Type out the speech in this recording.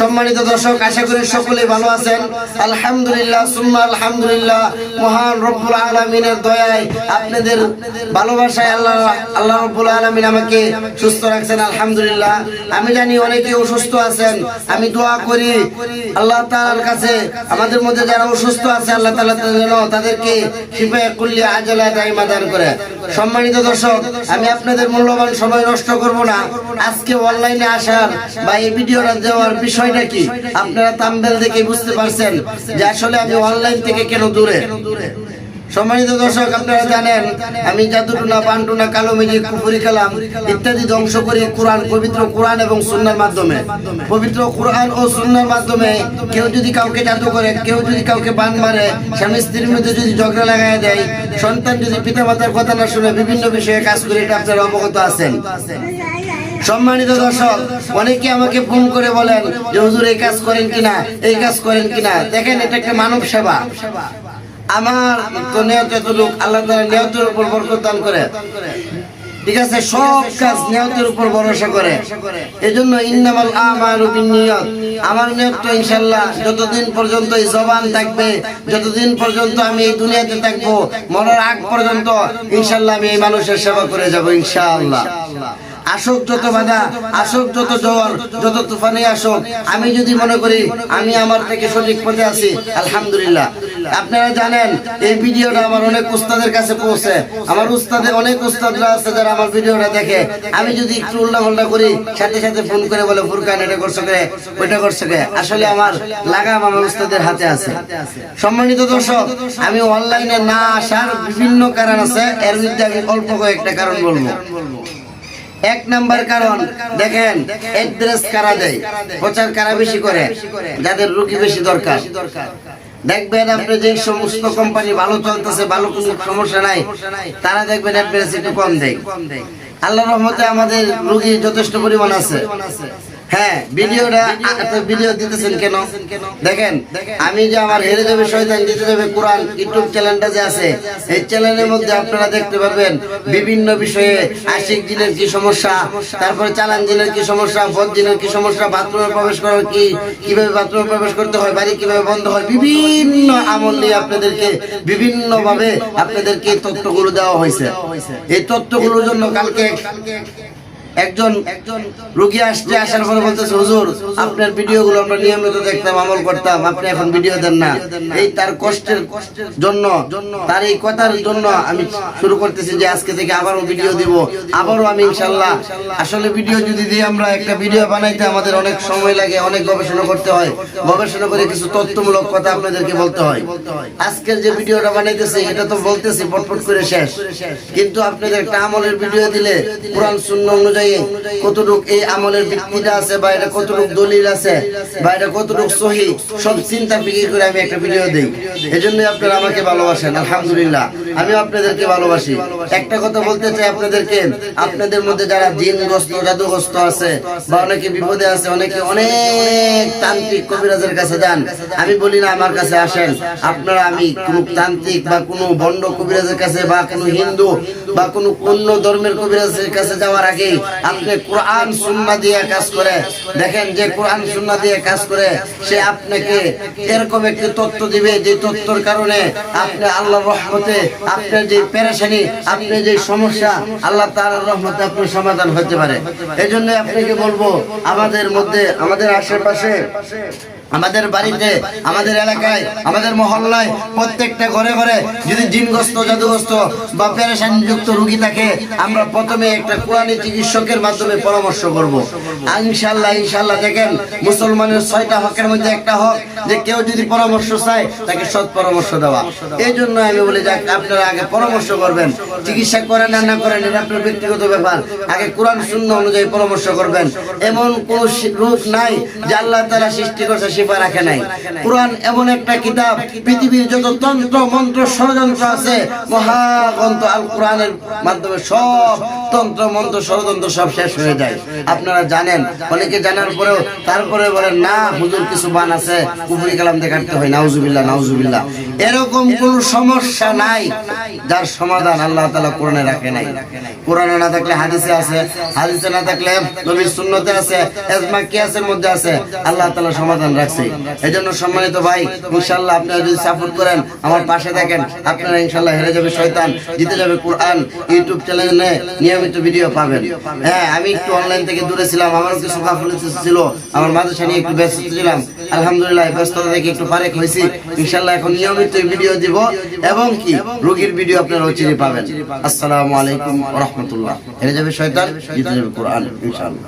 সম্মানিত দর্শক, আশা করি সকলেই ভালো আছেন। আলহামদুলিল্লাহ, সুম্মা আলহামদুলিল্লাহ, মহান রব্বুল আলমিনের দয়ায় আপনাদের ভালোবাসায় আল্লাহ আল্লাহ রব্বুল আলমিন আমাকে সুস্থ রাখছেন, আলহামদুলিল্লাহ। আমি জানি অনেকে অসুস্থ আছেন, আমি দোয়া করি, আল্লাহ তাআলার কাছে, আমাদের মধ্যে যারা অসুস্থ আছে, আল্লাহ যেন তাদেরকে কুল্লি আজলা দান করে। সম্মানিত দর্শক, আমি আপনাদের মূল্যবান সময় নষ্ট করব না। আজকে অনলাইনে আসার বা এই ভিডিওটা দেওয়ার বিষয়টা কি? আপনারা তাম্বেল দেখে বুঝতে পারছেন যে আসলে আমি অনলাইন থেকে কেন দূরে? সম্মানিত দর্শক, আপনারা জানেন, আমি জাদুটুনা পান্টুনা কালো মেজিক কুফুরি কালাম ইত্যাদি ধ্বংস করে কোরআন, পবিত্র কোরআন এবং সুন্নার মাধ্যমে। পবিত্র কোরআন ও সুন্নার মাধ্যমে কেউ যদি কাউকে জাদু করে, কেউ যদি কাউকে বান মারে, স্বামী স্ত্রীর মধ্যে যদি ঝগড়া লাগাই দেয়, সন্তান যদি পিতা মাতার কথা না শুনে বিভিন্ন বিষয়ে কাজ করে, এটা আপনারা অবগত আছেন। সম্মানিত দর্শক, অনেকে আমাকে ফোন করে বলেন যে, হুজুর, এই কাজ করেন কিনা? এই কাজ করেন কিনা? দেখেন, এটা একটা মানব সেবা। আমার তো নিয়ত এতটুক, আল্লাহ তাআলা নিয়তের উপর বরকত দান করে। ঠিক আছে? সব কাজ নিয়তের উপর ভরসা করে। এজন্য ইন্নামাল আমালু বিন্নিয়াত। আমার নিয়ত তো ইনশাআল্লাহ যতদিন পর্যন্ত এই জবান থাকবে, যতদিন পর্যন্ত আমি এই দুনিয়াতে থাকব, মরার আগ পর্যন্ত ইনশাল্লাহ আমি এই মানুষের সেবা করে যাব ইনশাআল্লাহ। আসুক যত বাধা, আসুক যত জ্বর যত তুফানে আসুক, আমি যদি মনে করি আমি আমার থেকে সঠিক পথে আছি, আলহামদুলিল্লাহ। আপনারা জানেন, এই ভিডিওটা আমার অনেক উস্তাদের কাছে পৌঁছে। আমার উস্তাদে অনেক উস্তাদরা আছে যারা আমার ভিডিওটা দেখে। আমি যদি একটু উল্টা করি, সাথে সাথে ফোন করে বলে, ফুরকান, এটা করছ কে? ওইটা করছ কে? আসলে আমার লাগাম আমার উস্তাদের হাতে আছে। সম্মানিত দর্শক, আমি অনলাইনে না আসার বিভিন্ন কারণ আছে। এর মধ্যে আমি অল্প কয়েকটা কারণ বলব। এক নাম্বার কারণ, দেখেন, অ্যাড্রেস কারা দেয়? প্রচার কারা বেশি করে? যাদের রুগী বেশি দরকার। দেখবেন আপনি যে সমস্ত কোম্পানি ভালো চলতেছে, ভালো কোনো সমস্যা নাই, তারা দেখবেন আপনার একটু কম দেয়। আল্লাহ রহমতে আমাদের রুগী যথেষ্ট পরিমাণ আছে। হ্যাঁ ভিডিওটা ভিডিও দিতেছেন কেন? দেখেন আমি যে আমার হেরে যাবে শয়তান দিতে যাবে কোরআন ইউটিউব চ্যানেলটা যে আছে। এই চ্যানেলের মধ্যে আপনারা দেখতে পারবেন বিভিন্ন বিষয়ে আশিক জিনের কি সমস্যা তারপরে চালান জিনের কি সমস্যা বদ জিনের কি সমস্যা বাথরুমে প্রবেশ করার কি কীভাবে বাথরুমে প্রবেশ করতে হয় বাড়ি কীভাবে বন্ধ হয় বিভিন্ন আমল নিয়ে আপনাদেরকে বিভিন্ন ভাবে আপনাদেরকে তথ্যগুলো দেওয়া হয়েছে। এই তথ্যগুলোর জন্য কালকে একজন একজন রোগী আসছে, আসার পরে বলতেছে, হুজুর, আপনার ভিডিওগুলো আমরা নিয়মিত দেখতাম, আমল করতাম, আপনি এখন ভিডিও দেন না। এই তার কষ্টের জন্য, তার এই কথার জন্য আমি শুরু করতেছি যে আজকে থেকে আবারও ভিডিও দিব। আবারও আমি ইনশাল্লাহ, আসলে ভিডিও যদি দিই আমরা, একটা ভিডিও বানাইতে আমাদের অনেক সময় লাগে, অনেক গবেষণা করতে হয়। গবেষণা করে কিছু তথ্যমূলক কথা আপনাদেরকে বলতে হয়। আজকের যে ভিডিওটা বানাইতেছি, এটা তো বলতেছি, পটপট করে শেষ। কিন্তু আপনাদের একটা আমলের ভিডিও দিলে, কোরআন শূন্য অনুযায়ী কতটুক এই আমলের ভিত্তিটা আছে বা এটা কতটুক দলিল আছে বা এটা কতটুক সহি, সব চিন্তা করে আমি একটা ভিডিও দিই। আপনারা আমাকে ভালোবাসেন, আলহামদুলিল্লাহ। আমি আপনাদেরকে ভালোবাসি। একটা কথা বলতে চাই আপনাদেরকে, আপনাদের মধ্যে যারা জিনগ্রস্ত, জাদুগ্রস্ত আছে, বা অনেকে বিপদে আছে, অনেকে অনেক তান্ত্রিক কবিরাজের কাছে যান, আমি বলি না আমার কাছে আসেন। আপনারা আমি কোন তান্ত্রিক বা কোনো বন্ড কবিরাজের কাছে বা কোনো হিন্দু বা কোনো অন্য ধর্মের কবিরাজের কাছে যাওয়ার আগে আপনি কোরআন সুন্না দিয়ে কাজ করে, দেখেন যে কোরআন সুন্না দিয়ে কাজ করে, সে আপনাকে এরকম একটি তথ্য দিবে, যে তথ্যর কারণে আপনি আল্লাহর রহমতে আপনার যে পেরেশানি, আপনার যে সমস্যা, আল্লাহ তাআলার রহমতে আপনার সমাধান হতে পারে। এই জন্য আপনাকে বলব, আমাদের মধ্যে, আমাদের আশেপাশে আমাদের বাড়িতে, আমাদের এলাকায়, আমাদের মহল্লায় প্রত্যেকটা ঘরে ঘরে যদি জিনগ্রস্ত, জাদুগ্রস্ত বা পেরেশান যুক্ত রুগী থাকে, আমরা প্রথমে একটা কোরআনী চিকিৎসকের মাধ্যমে পরামর্শ করব। ইনশাল্লাহ ইনশাল্লাহ দেখেন, মুসলমানের ছয়টা হকের মধ্যে একটা হক, যে কেউ যদি পরামর্শ চায়, তাকে সৎ পরামর্শ দেওয়া। এই জন্য আমি বলি, যাক, আপনারা আগে পরামর্শ করবেন। চিকিৎসা করেন আর না করেন, এটা আপনার ব্যক্তিগত ব্যাপার। আগে কোরআন শূন্য অনুযায়ী পরামর্শ করবেন। এমন কোন রোগ নাই যে আল্লাহ তারা সৃষ্টি করছে রাখে নাই। কোরআন এমন একটা কিতাব, পৃথিবীর যত তন্ত্র, মন্ত্র, ষড়যন্ত্র আছে, মহাগ্রন্থ আল কোরআনের মাধ্যমে সব তন্ত্র, মন্ত্র, ষড়যন্ত্র সব শেষ হয়ে যায়। আপনারা জানেন, অনেকে জানার পরেও তারপরে বলেন, না, হুজুর, কিছু বান আছে, কুফরি কালাম দেখাতে হয়, নাউজুবিল্লাহ নাউজুবিল্লাহ। এরকম কোন সমস্যা নাই, যার সমাধান আল্লাহ তালা কোরআনে রাখে নাই। কোরআনে না থাকলে হাদিসে আছে, হাদিসে না থাকলে নবীর সুন্নতে আছে, এজমা কিয়াসের মধ্যে আছে, আল্লাহ তালা সমাধান রাখছে এজন্য সম্মানিত ভাই, ইনশাআল্লাহ আপনারা যদি সাপোর্ট করেন, আমার পাশে থাকেন আপনারা ইনশাআল্লাহ হেরে যাবে শয়তান, জিতে যাবে কোরআন, ইউটিউব চ্যানেলে নিয়মিত ভিডিও পাবেন। হ্যাঁ আমি একটু অনলাইন থেকে দূরে ছিলাম, আমারও কিছু গাফলতি ছিল, আমার মাদ্রাসা নিয়ে একটু ব্যস্ত ছিলাম। আলহামদুলিল্লাহ ব্যস্ততা থেকে একটু ফারেক হয়েছি। ইনশাআল্লাহ এখন নিয়মিত ভিডিও দিব, এবং কি, রোগীর ভিডিও আপনারা চিনে পাবেন। আসসালামু আলাইকুম রাহমাতুল্লাহ। হেরে যাবে শয়তান, জিতে যাবে কোরআন, ইনশাআল্লাহ।